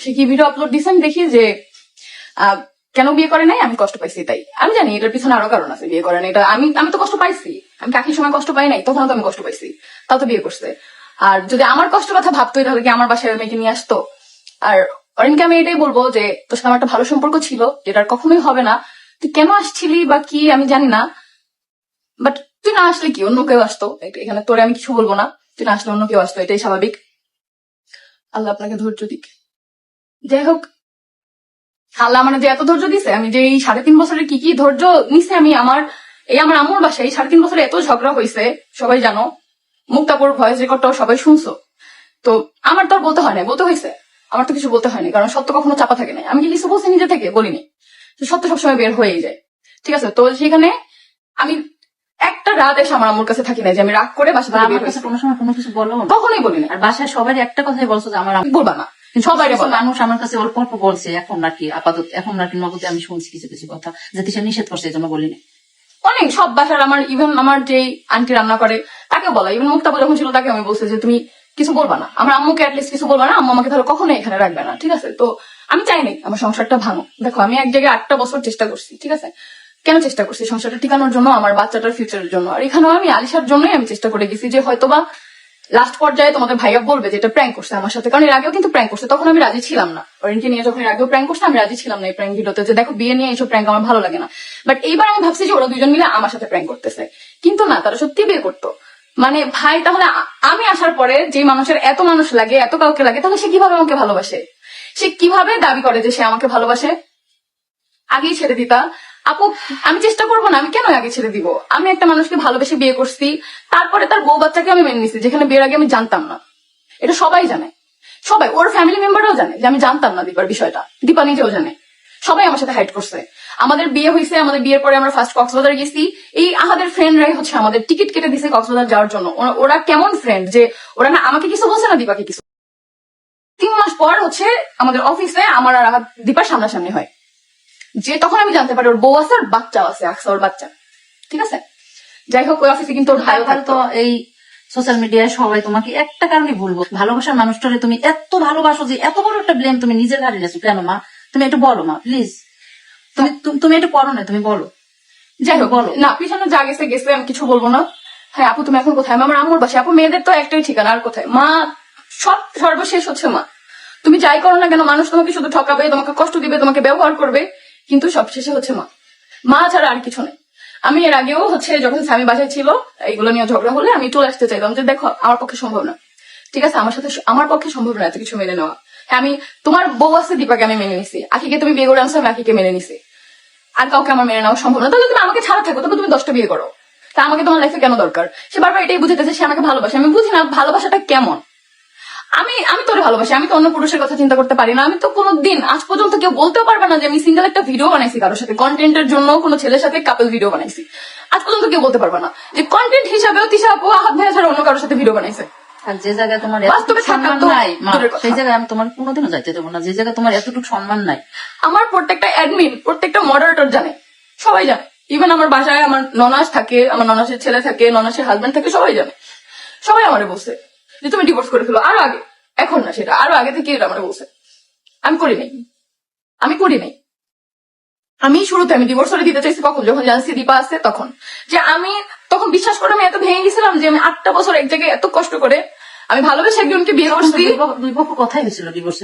সে কি video upload দিছে আমি দেখি যে কেন বিয়ে করে নাই? আমি কষ্ট পাইছি তাই। আমি জানি, এটার পিছনে আরও কারণ আছে, বিয়ে করে এটা আমি আমি তো কষ্ট পাইছি। আমি কাকির সময় কষ্ট পাই নাই তখন তো আমি কষ্ট পাইছি। তাও তো বিয়ে করছে। আর যদি আমার কষ্ট কথা ভাবতো তাহলে কি আমার বাসায় মেয়েকে নিয়ে আসতো? আর অরিনকে আমি এটাই বলব যে, তোর সাথে আমার একটা ভালো সম্পর্ক ছিল, যেটা কখনোই হবে না। তুই কেন আসছিলি বা কি, আমি জানি না। বাট তুই না আসলে কি, অন্য কেউ আসতো? এখানে তোরে আমি কিছু বলব না। তুই না আসলে অন্য কেউ আসতো, এটাই স্বাভাবিক। আল্লাহ আপনাকে ধৈর্য দিক। যাই হোক আল্লাহ মানে যে এত ধৈর্য দিছে আমি যে এই সাড়ে তিন বছরের কি কি ধৈর্য নিছে আমি আমার এই আমার আম্মুর বাসায় এই সাড়ে তিন বছরে এত ঝগড়া হয়েছে সবাই জানো মুক্তাপুর ভয়েস রেকর্ডটাও সবাই শুনছো। তো আমার তো আর বলতে হয় না বলতে হয়েছে। আমার তো কিছু বলতে হয়নি কারণ সত্য কখনো চাপা থাকে না আমি কি কিছু বলছি নিজে থেকে? বলিনি। সত্য সবসময় বের হয়েই যায়। ঠিক আছে তো সেখানে আমি একটা রাত এসে আমার আম্মুর কাছে থাকি না যে আমি রাগ করে বাসা আমার কাছে কোনো সময় কোনো কিছু বলো কখনোই বলি না আর বাসায় সবাই একটা কথাই বলছো যে আমার বলবা না। সবাই মানুষ আমার কাছে অল্প অল্প বলছে এখন নাকি আপাতত এখন নাকি নগদে আমি শুনছি কিছু কিছু কথা। যে তিশা নিষেধ করছে এই জন্য বলিনি। অনেক সব বাসার আমার ইভেন আমার যে আন্টি রান্না করে তাকে বলা। ইভেন মুক্তাবু যখন ছিল তাকে আমি বলছি যে তুমি কিছু বলবা না। আমার আম্মুকে অ্যাটলিস্ট কিছু বলবা না। আম্মু আমাকে তাহলে কখনো এখানে রাখবে না। ঠিক আছে? তো আমি চাই নাই আমার সংসারটা ভাঙো দেখো আমি এক জায়গায় আটটা বছর চেষ্টা করছি ঠিক আছে? কেন চেষ্টা করছি? সংসারটা টিকানোর জন্য আমার বাচ্চাটার ফিউচারের জন্য। আর এখানেও আমি আলিশার জন্যই আমি চেষ্টা করে গেছি যে হয়তোবা লাস্ট পর্যায়ে তোমাদের ভাইয়া বলবে যে এটা প্র্যাঙ্ক করছে আমার সাথে। কারণ এর আগেও কিন্তু প্র্যাঙ্ক করছে, তখন আমি রাজি ছিলাম না। অরেনকে নিয়ে যখন এর আগেও প্র্যাঙ্ক করছে, আমি রাজি ছিলাম না এই প্র্যাঙ্ক ভিডিওতে যে দেখো বিয়ে নিয়ে এইসব প্র্যাঙ্ক আমার ভালো লাগে না। বাট এইবার আমি ভাবছি যে ওরা দুজন মিলে আমার সাথে প্র্যাঙ্ক করতেছে। কিন্তু না, তারা সত্যি বিয়ে করতো। মানে ভাই, তাহলে আমি আসার পরে যে মানুষের এত মানুষ লাগে, এত কাউকে লাগে, তাহলে সে কীভাবে আমাকে ভালোবাসে? সে কীভাবে দাবি করে যে সে আমাকে ভালোবাসে? আগেই ছেড়ে দিতা। আপু, আমি চেষ্টা করব না, আমি কেন আগে ছেড়ে দিব? আমি একটা মানুষকে ভালোবেসে বিয়ে করছি, তারপরে তার বউ বাচ্চাকে আমি মেনে নিছি, যেখানে বিয়ের আগে আমি জানতাম না। এটা সবাই জানে। সবাই, ওর ফ্যামিলি মেম্বাররাও জানে যে আমি জানতাম না দীপার বিষয়টা। দীপা নিজেও জানে। সবাই আমার সাথে হাইট করছে। আমাদের বিয়ে হয়েছে আমাদের বিয়ের পরে আমরা ফার্স্ট কক্সবাজার গেছি। এই আমাদের ফ্রেন্ডরাই হচ্ছে আমাদের টিকিট কেটে দিছে কক্সবাজার যাওয়ার জন্য। ওরা- কেমন ফ্রেন্ড যে ওরা না, আমাকে কিছু বলছে না দীপাকে কিছু। তিন মাস পর হচ্ছে আমাদের অফিসে আমার আর আহাদ, দীপার সামনাসামনি হয়। যে তখন আমি জানতে পারি ওর বউ আছে আর বাচ্চাও আছে আকসা ওর বাচ্চা। ঠিক আছে? যাই হোক ওই অফিসে কিন্তু ওর ভাইও থাকতো। তো এই সোশ্যাল মিডিয়ায় সবাই তোমাকে একটা কারণে বলব ভালোবাসার মানুষটারে তুমি এত ভালোবাসো যে এত বড় একটা ব্লেম তুমি নিজের ঘাড়ে নিয়েছো কেন মা? তুমি একটু বলো মা প্লিজ তুমি তুমি- একটু করো না তুমি বলো। যাই হোক বলো। না পিছনে যা গেছে গেছে আমি কিছু বলব না। হ্যাঁ আপু তুমি এখন কোথায়? আমি আমার আম্মুর বাসায়। আপু মেয়েদের তো একটাই ঠিকানা আর কোথায়? মা সব সর্বশেষ হচ্ছে মা। তুমি যাই করো না কেন মানুষ তোমাকে শুধু ঠকাবে তোমাকে কষ্ট দিবে তোমাকে ব্যবহার করবে। কিন্তু সবশেষে হচ্ছে মা। মা ছাড়া আর কিছু নেই। আমি এর আগেও হচ্ছে যখন স্বামী বাসায় ছিল, এইগুলো নিয়ে ঝগড়া হলে আমি চলে আসতে চাইতাম যে, দেখো, আমার পক্ষে সম্ভব না। ঠিক আছে, আমার সাথে আমার পক্ষে সম্ভব না এত কিছু মেনে নেওয়া। হ্যাঁ আমি তোমার বউ আছে দীপাকে আমি মেনে নিছি। আখিকে তুমি বিয়ে করে আনছো, আমি আখিকে মেনে নিছি। আর কাউকে আমার মেনে নেওয়া সম্ভব না। তাহলে তুমি আমাকে ছাড়া থাকো তবে তুমি দশটা বিয়ে করো। তা আমাকে তোমার লাইফে কেন দরকার? সে বারবার এটাই বুঝাইতেছে, সে আমাকে ভালোবাসে। আমি বুঝি না, ভালোবাসাটা কেমন? আমি আমি তোরে ভালোবাসি আমি তো অন্য পুরুষের কথা চিন্তা করতে পারি না। আমি তো কোনো দিন আজ পর্যন্ত কেউ বলতেও পারবে না যে আমি সিঙ্গেল একটা ভিডিও বানাইছি কারোর সাথে। কন্টেন্টের জন্য কোনো ছেলের সাথে কাপল ভিডিও বানাইছি। আজ পর্যন্ত কেউ বলতে পারবে না। যে কন্টেন্ট হিসাবেও তিশা আপু আহাত ভাইয়া ছাড়া অন্য কারোর সাথে ভিডিও বানাইছে। আর যে জায়গায় তোমার বাস্তবে থাকা তো নাই মা, দূরের কথা। সেই জায়গায় আমি তোমার কোনোদিনও যাইতে দেবো না। যে জায়গায় তোমার এতটুকু সম্মান নাই। আমার প্রত্যেকটা অ্যাডমিন প্রত্যেকটা মডারেটর জানে। সবাই জানে। ইভেন আমার বাসায় আমার ননাস থাকে আমার ননাসের ছেলে থাকে ননাসের হাজবেন্ড থাকে সবাই জানে। সবাই আমারে বলছে। যে তুমি ডিভোর্স করে ফেলো আরও আগে। এখন না সেটা আরও আগে থেকে এটা আমার বলছে। আমি করি নাই। আমি করি নাই। আমি শুরুতে আমি ডিভোর্স করে দিতে চাইছি কখন? যখন জানছি দীপা আছে তখন। যে আমি তখন বিশ্বাস করে আমি এত ভেঙে গেছিলাম যে আমি আটটা বছর এক জায়গায় এত কষ্ট করে আমি ভালোবেসে একজনকে বিয়ে করছি। দুই পক্ষ- কথাই হয়েছিল ডিভোর্স